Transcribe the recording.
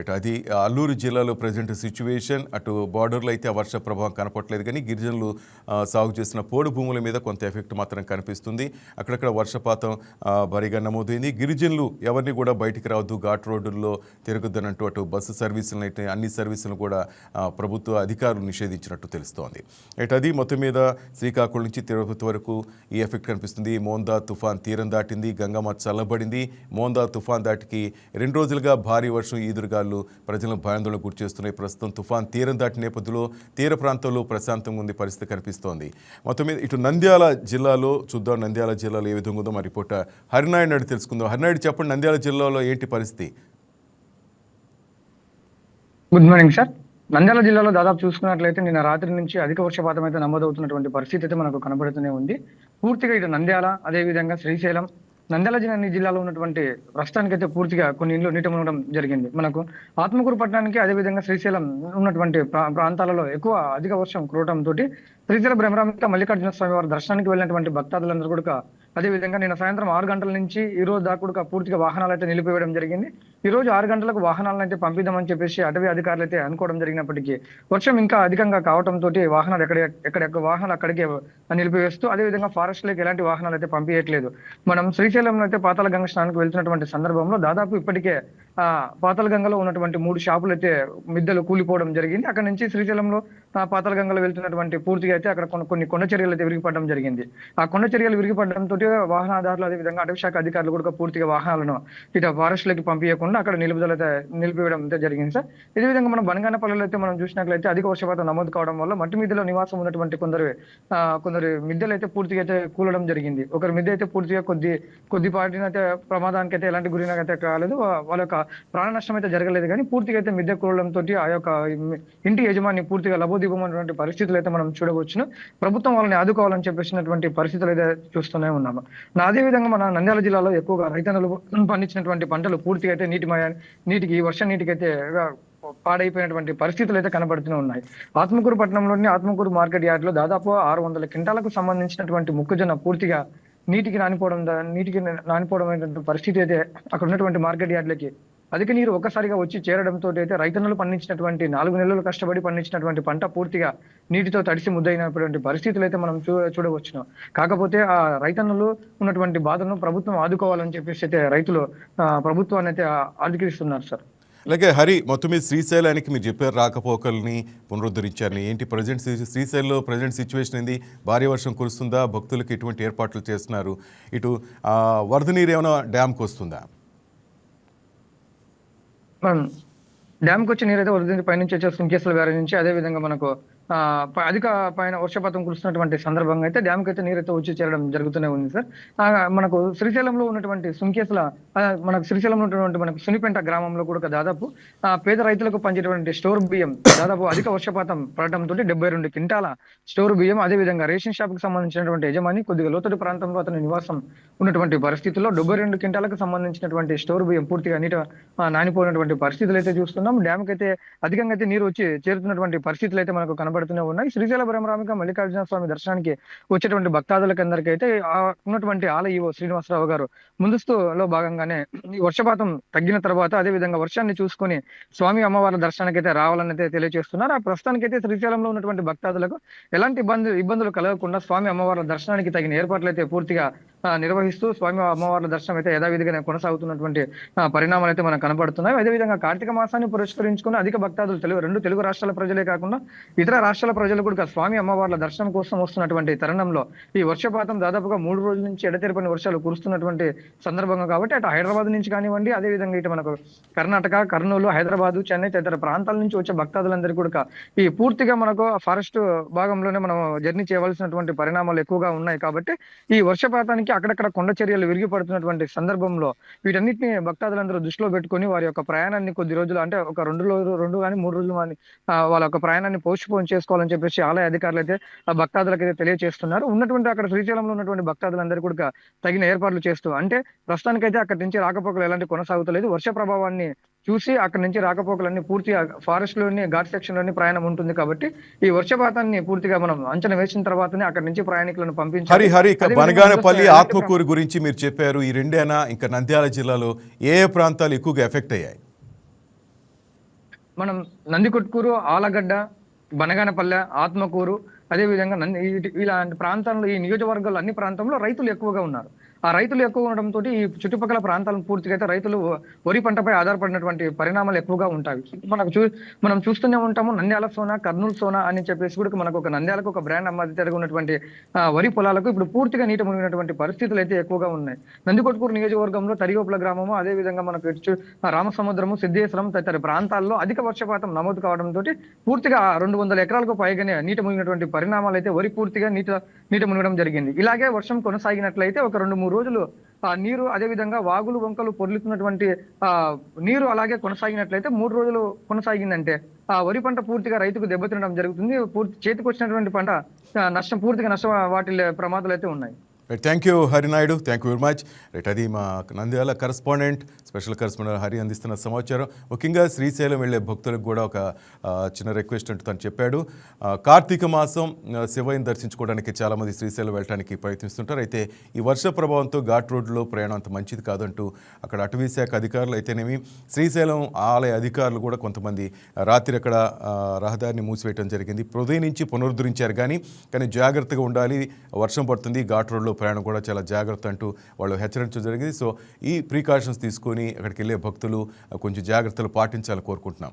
Right అది అల్లూరు జిల్లాలో present situation అటు బార్డర్లో అయితే ఆ వర్ష ప్రభావం కనపట్లేదు కానీ గిరిజనులు సాగు చేసిన పోడు భూముల మీద కొంత ఎఫెక్ట్ మాత్రం కనిపిస్తుంది. అక్కడక్కడ వర్షపాతం భారీగా నమోదైంది. గిరిజనులు ఎవరిని కూడా బయటికి రావద్దు ఘాట్ రోడ్డుల్లో తిరగొద్దనంటూ అటు బస్సు సర్వీసులను అయితే అన్ని సర్వీసులను కూడా ప్రభుత్వ అధికారులు నిషేధించినట్టు తెలుస్తోంది. రైట్ అది మొత్తం మీద శ్రీకాకుళం నుంచి తిరుపతి వరకు ఈ ఎఫెక్ట్ కనిపిస్తుంది. మోందా తుఫాన్ తీరం దాటింది గంగమ్మ చల్లబడింది. మోందా తుఫాన్ దాటికి రెండు రోజులుగా భారీ వర్షం ఈదురుగాలు ప్రజలను భయాందోళన గురి చేస్తున్నాయి. ప్రస్తుతం తుఫాన్ తీరం దాటి నేపథ్యంలో తీర ప్రాంతంలో ప్రశాంతంగా ఉంది పరిస్థితి కనిపిస్తోంది. మొత్తం మీద ఇటు నంద్యాల జిల్లాలో చూద్దాం. నంద్యాల జిల్లాలో ఏ విధంగా ఉందో మరి రిపోర్టర్ హరినాయుడు నాయుడు తెలుసుకుందాం. హరినాయుడు చెప్పండి నంద్యాల జిల్లాలో ఏంటి పరిస్థితి? Good morning sir. నంద్యాల జిల్లాలో దాదాపు చూసుకున్నట్లయితే నిన్న రాత్రి నుంచి అధిక వర్షపాతం అయితే నమోదవుతున్నటువంటి పరిస్థితి అయితే మనకు కనబడుతూనే ఉంది. పూర్తిగా ఇటు నంద్యాల అదే విధంగా శ్రీశైలం నంద్యాల జిల్లా జిల్లాలో ఉన్నటువంటి ప్రస్తుతానికి అయితే పూర్తిగా కొన్ని ఇండ్లు నీట మునగడం జరిగింది. మనకు ఆత్మకూరు పట్టణానికి అదే విధంగా శ్రీశైలం ఉన్నటువంటి ప్రా- ప్రాంతాలలో ఎక్కువ అధిక వర్షం కురవడంతో శ్రీశైల బ్రహ్మరామిక మల్లికార్జున స్వామి వారి దర్శనానికి వెళ్ళినటువంటి భక్తాదులందరూ కూడా అదే విధంగా నిన్న సాయంత్రం ఆరు గంటల నుంచి ఈ రోజు దాకా కూడా పూర్తిగా వాహనాలు అయితే నిలిపివేయడం జరిగింది. ఈ రోజు ఆరు గంటలకు వాహనాలను అయితే పంపిద్దామని చెప్పేసి అటవీ అధికారులు అయితే అనుకోవడం జరిగినప్పటికీ వర్షం ఇంకా అధికంగా కావడంతో తోటి వాహనాలు ఎక్కడ ఎక్కడ వాహనాలు అక్కడికే నిలిపివేస్తూ అదే విధంగా ఫారెస్ట్ ఎలాంటి వాహనాలు అయితే పంపించట్లేదు మనం శ్రీశైలంలో అయితే పాతాళ గంగ స్నానానికి వెళ్తున్నటువంటి సందర్భంలో దాదాపు ఇప్పటికే ఆ పాతాళ గంగలో ఉన్నటువంటి మూడు షాపులు అయితే మిద్దెలు కూలిపోవడం జరిగింది. అక్కడ నుంచి శ్రీశైలంలో ఆ, గంగలో వెళ్తున్నటువంటి పూర్తిగా అయితే అక్కడ కొన్ని కొన్ని కొండ చర్యలు అయితే విరిగిపడడం జరిగింది. ఆ కొండ చర్యలు విరిగిపడడంతో తోటి వాహనదారులు అదే విధంగా అటవీ శాఖ అధికారులు కూడా పూర్తిగా వాహనాలను ఇటు ఫారెస్ట్లోకి పంపించకుండా అక్కడ నిలుపుదల నిలిపివేయడం అయితే జరిగింది సార్. ఇదే విధంగా మనం బనగానపల్లిలో అయితే మనం చూసినట్లయితే అధిక వర్షపాతం నమోదు కావడం వల్ల మట్టి మీదలో నివాసం ఉన్నటువంటి కొందరు కొందరు మిద్దెలు అయితే పూర్తిగా అయితే కూలడం జరిగింది. ఒకరి మిద్దె అయితే పూర్తిగా కొద్ది కొద్దిపాటిన అయితే ప్రమాదానికి అయితే ఎలాంటి గురిన అయితే కాలేదు వాళ్ళ యొక్క ప్రాణ నష్టం అయితే జరగలేదు కానీ పూర్తిగా అయితే మిద్దె కూలడం తోటి ఆ యొక్క ఇంటి యజమాని పూర్తిగా లబోదిబమైనటువంటి పరిస్థితులు అయితే మనం చూడవచ్చును. ప్రభుత్వం వాళ్ళని ఆదుకోవాలని చెప్పేసినటువంటి పరిస్థితులు అయితే చూస్తూనే ఉన్నాము. నా అదే విధంగా మన నంద్యాల జిల్లాలో ఎక్కువగా రైతన్నలు పండించినటువంటి పంటలు పూర్తిగా అయితే నీటి నీటికి ఈ వర్షం నీటికి అయితే పాడైపోయినటువంటి పరిస్థితులు అయితే కనబడుతూనే ఉన్నాయి. ఆత్మకూరు పట్టణంలోని ఆత్మకూరు మార్కెట్ యార్డ్లో దాదాపు ఆరు వందల క్వింటాలకు సంబంధించినటువంటి మొక్కజొన్న పూర్తిగా నీటికి నానిపోవడం నీటికి నానిపోవడం పరిస్థితి అయితే అక్కడ ఉన్నటువంటి మార్కెట్ యార్డ్లకి అధిక నీరు ఒక్కసారిగా వచ్చి చేరడంతో అయితే రైతన్నలు పండించినటువంటి నాలుగు నెలలు కష్టపడి పండించినటువంటి పంట పూర్తిగా నీటితో తడిసి ముద్దయినటువంటి పరిస్థితులు అయితే మనం చూ చూడవచ్చును. కాకపోతే ఆ రైతన్నలు ఉన్నటువంటి బాధను ప్రభుత్వం ఆదుకోవాలని చెప్పేసి అయితే రైతులు ప్రభుత్వాన్ని అయితే అధికరిస్తున్నారు సార్. అలాగే హరి మొత్తం మీద శ్రీశైలానికి మీరు చెప్పారు రాకపోకల్ని పునరుద్ధరించారని ఏంటి ప్రజెంట్ శ్రీశైలంలో ప్రజెంట్ సిచ్యువేషన్ ఏంది? భారీ వర్షం కురుస్తుందా? భక్తులకు ఎటువంటి ఏర్పాట్లు చేస్తున్నారు? ఇటు వరద నీరు ఏమైనా డ్యామ్కి వస్తుందా డ్యామ్కి వచ్చే నీరైతే వరద పైనుంచి వచ్చే సుంకేశ్వర వేరే నుంచి అదే విధంగా మనకు అధిక పైన వర్షపాతం కురుస్తున్నటువంటి సందర్భంగా అయితే డ్యామ్ అయితే నీరైతే వచ్చి చేరడం జరుగుతూనే ఉంది సార్ మనకు శ్రీశైలంలో ఉన్నటువంటి సుంకేసుల మనకు శ్రీశైలంలో ఉన్నటువంటి మనకు సునిపెంట గ్రామంలో కూడా దాదాపు ఆ, పేద రైతులకు పంచేటువంటి స్టోర్ బియ్యం దాదాపు అధిక వర్షపాతం పడటంతో డెబ్బై రెండు క్వింటాల స్టోర్ బియ్యం అదే విధంగా రేషన్ షాప్కి సంబంధించినటువంటి యజమాని కొద్దిగా లోతటి ప్రాంతంలో అతని నివాసం ఉన్నటువంటి పరిస్థితుల్లో డెబ్బై రెండు క్వింటాలకు సంబంధించినటువంటి స్టోర్ బియ్యం పూర్తిగా నీట నానిపోయినటువంటి పరిస్థితులు అయితే చూస్తున్నాం. డ్యామ్కి అయితే అధికంగా అయితే నీరు వచ్చి చేరుతున్నటువంటి పరిస్థితులు అయితే మనకు పడుతూనే ఉన్నాయి. శ్రీశైల భ్రమరామిక మల్లికార్జున స్వామి దర్శనానికి వచ్చేటువంటి భక్తాదులకందరికీ అయితే ఉన్నటువంటి ఆలయ శ్రీనివాసరావు గారు ముందస్తులో భాగంగానే ఈ వర్షపాతం తగ్గిన తర్వాత అదే విధంగా వర్షాన్ని చూసుకొని స్వామి అమ్మవార్ల దర్శనానికి అయితే రావాలని అయితే తెలియజేస్తున్నారు. ఆ ప్రస్తుతానికి అయితే శ్రీశైలంలో ఉన్నటువంటి భక్తాదులకు ఎలాంటి ఇబ్బంది ఇబ్బందులు కలగకుండా స్వామి అమ్మవార్ల దర్శనానికి తగిన ఏర్పాట్లు అయితే పూర్తిగా నిర్వహిస్తూ స్వామి అమ్మవార్ల దర్శనం అయితే యథావిధిగా కొనసాగుతున్నటువంటి పరిణామాలు అయితే మనకు కనబడుతున్నాయి. అదేవిధంగా కార్తీక మాసాన్ని పురస్కరించుకుని అధిక భక్తాదులు తెలుగు రెండు తెలుగు రాష్ట్రాల ప్రజలే కాకుండా ఇతర రాష్ట్రాల ప్రజలు కూడా స్వామి అమ్మవార్ల దర్శనం కోసం వస్తున్నటువంటి తరుణంలో ఈ వర్షపాతం దాదాపుగా మూడు రోజుల నుంచి ఎడతెరపని వర్షాలు కురుస్తున్నటువంటి సందర్భంగా కాబట్టి అటు హైదరాబాద్ నుంచి కానివ్వండి అదే విధంగా ఇటు మనకు కర్ణాటక కర్నూలు హైదరాబాద్ చెన్నై తదితర ప్రాంతాల నుంచి వచ్చే భక్తాదులందరూ కూడా ఈ పూర్తిగా మనకు ఫారెస్ట్ భాగంలోనే మనం జర్నీ చేయవలసినటువంటి పరిణామాలు ఎక్కువగా ఉన్నాయి కాబట్టి ఈ వర్షపాతానికి అక్కడక్కడ కొండ చర్యలు విరిగి పడుతున్నటువంటి సందర్భంలో వీటన్నిటిని భక్తాదులందరూ దృష్టిలో పెట్టుకొని వారి యొక్క ప్రయాణాన్ని కొద్ది రోజులు అంటే ఒక రెండు రోజులు రెండు కానీ మూడు రోజులు కానీ వాళ్ళ యొక్క ప్రయాణాన్ని పోస్ట్ పోన్ చేసుకోవాలని చెప్పేసి ఆలయ అధికారులు అయితే భక్తాదులకు అయితే తెలియజేస్తున్నారు. ఉన్నటువంటి అక్కడ శ్రీశైలంలో ఉన్నటువంటి భక్తాదులందరూ కూడా తగిన ఏర్పాట్లు చేస్తూ అంటే ప్రస్తుతానికైతే అక్కడి నుంచి రాకపోకలు ఎలాంటి కొనసాగుతలేదు. వర్ష ప్రభావాన్ని చూసి అక్కడి నుంచి రాకపోకలన్నీ పూర్తిగా ఫారెస్ట్లోని ఘాట్ సెక్షన్లోని ప్రయాణం ఉంటుంది కాబట్టి ఈ వర్షపాతాన్ని పూర్తిగా మనం అంచనా వేసిన తర్వాతనే అక్కడి నుంచి ప్రయాణికులను పంపించాలి. హరి బనగానపల్లి ఆత్మకూరు గురించి మీరు చెప్పారు. ఈ రెండేనా? ఇంకా నంద్యాల జిల్లాలో ఏ ఏ ప్రాంతాలు ఎక్కువగా ఎఫెక్ట్ అయ్యాయి? మనం నందికొట్కూరు ఆలగడ్డ బనగానపల్లె ఆత్మకూరు అదేవిధంగా నంది ఇలాంటి ప్రాంతాల్లో ఈ నియోజకవర్గాల్లో అన్ని ప్రాంతంలో రైతులు ఎక్కువగా ఉన్నారు. ఆ రైతులు ఎక్కువ ఉండడంతో ఈ చుట్టుపక్కల ప్రాంతాలను పూర్తిగా అయితే రైతులు వరి పంటపై ఆధారపడినటువంటి పరిణామాలు ఎక్కువగా ఉంటాయి. మనకు చూ మనం చూస్తూనే ఉంటాము నంద్యాల సోనా కర్నూలు సోనా అని చెప్పేసి కూడా మనకు ఒక నంద్యాలకు ఒక బ్రాండ్ అమ్మది ఉన్నటువంటి వరి పొలాలకు ఇప్పుడు పూర్తిగా నీట మునిగినటువంటి పరిస్థితులు అయితే ఎక్కువగా ఉన్నాయి. నందికొట్కూరు నియోజకవర్గంలో తరిగోపుల గ్రామము అదే విధంగా మనకు ఇటు రామసముద్రము సిద్ధేశ్వరం తదితర ప్రాంతాల్లో అధిక వర్షపాతం నమోదు కావడంతో పూర్తిగా రెండు వందల ఎకరాలకు పైగానే నీట మునిగినటువంటి పరిణామాలు అయితే వరి పూర్తిగా నీట నీట మునగడం జరిగింది. ఇలాగే వర్షం కొనసాగినట్లయితే ఒక రెండు మూడు రోజులు ఆ నీరు అదే విధంగా వాగులు వంకలు పొర్లుతున్నటువంటి ఆ నీరు అలాగే కొనసాగినట్లయితే మూడు రోజులు కొనసాగిందంటే ఆ వరి పంట పూర్తిగా రైతుకు దెబ్బతినడం జరుగుతుంది. పూర్తి చేతికి వచ్చినటువంటి పంట నష్టం పూర్తిగా నష్టం వాటి ప్రమాదాలు అయితే ఉన్నాయి. Thank you Harinaidu thank you very much right అది మా Nandyal correspondent special correspondent Hari అందిస్తున్న సమాచారం. ముఖ్యంగా శ్రీశైలం వెళ్ళే భక్తులకు కూడా ఒక చిన్న రిక్వెస్ట్ అంటూ తను చెప్పాడు. కార్తీక మాసం శివయ్యని దర్శించుకోవడానికి చాలామంది శ్రీశైలం వెళ్ళడానికి ప్రయత్నిస్తుంటారు. అయితే ఈ వర్ష ప్రభావంతో ఘాట్ రోడ్లో ప్రయాణం అంత మంచిది కాదంటూ అక్కడ అటవీ శాఖ అధికారులు అయితేనేమి శ్రీశైలం ఆలయ అధికారులు కూడా కొంతమంది రాత్రి అక్కడ రహదారిని మూసివేయడం జరిగింది. ఉదయం నుంచి పునరుద్ధరించారు కానీ కానీ జాగ్రత్తగా ఉండాలి. వర్షం పడుతుంది ఘాట్ రోడ్లో ప్రయాణం కూడా చాలా జాగ్రత్త అంటూ వాళ్ళు హెచ్చరించడం జరిగింది. సో ఈ ప్రికాషన్స్ తీసుకొని అక్కడికి వెళ్ళే భక్తులు కొంచెం జాగ్రత్తలు పాటించాలని కోరుకుంటున్నాం.